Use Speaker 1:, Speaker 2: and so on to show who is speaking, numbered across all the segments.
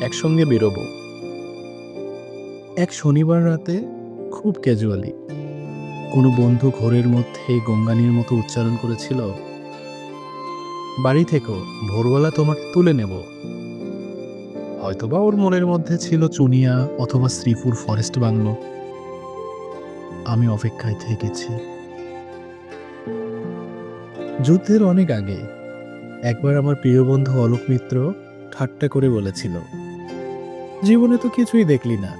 Speaker 1: একসঙ্গে বেরোবো। এক শনিবার রাতে খুব ক্যাজুয়ালি কোনো বন্ধু ঘোরের মধ্যে গঙ্গানির মতো উচ্চারণ করেছিল, বাড়ি থেকেও ভোরবেলা তোমাকে তুলে নেব। হয়তোবা ওর মনের মধ্যে ছিল চুনিয়া অথবা শ্রীপুর ফরেস্ট বাংলো। আমি অপেক্ষায় থেকেছি। যুদ্ধের অনেক আগে একবার আমার প্রিয় বন্ধু অলোক মিত্র ঠাট্টা করে বলেছিল জীবনে তো কিছুই দেখলি না।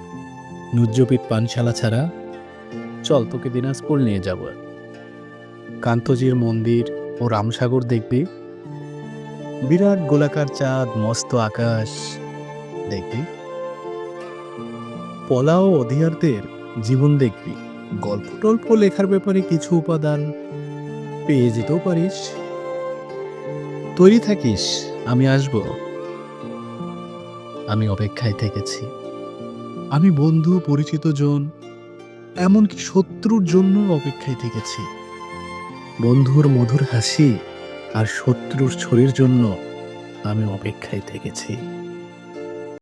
Speaker 1: নুজ্জপিট পানশালা ছাড়া চল তোকে দিনাজপুর নিয়ে যাব। কান্তজির মন্দির ও রামসাগর দেখবি। বিরাট গোলাকার চাঁদ, মস্ত আকাশ দেখবি। পলা ও অধিয়ারদের জীবন দেখবি। গল্প টল্প লেখার ব্যাপারে কিছু উপাদান পেয়ে যেতেও পারিস। তৈরি থাকিস, আমি আসব। আমি অপেক্ষায় থেকেছি। আমি বন্ধু পরিচিত জন এমনকি শত্রুর জন্য অপেক্ষায় থেকেছি। বন্ধুর মধুর হাসি আর শত্রুর ছড়ির জন্য আমি অপেক্ষায় থেকেছি।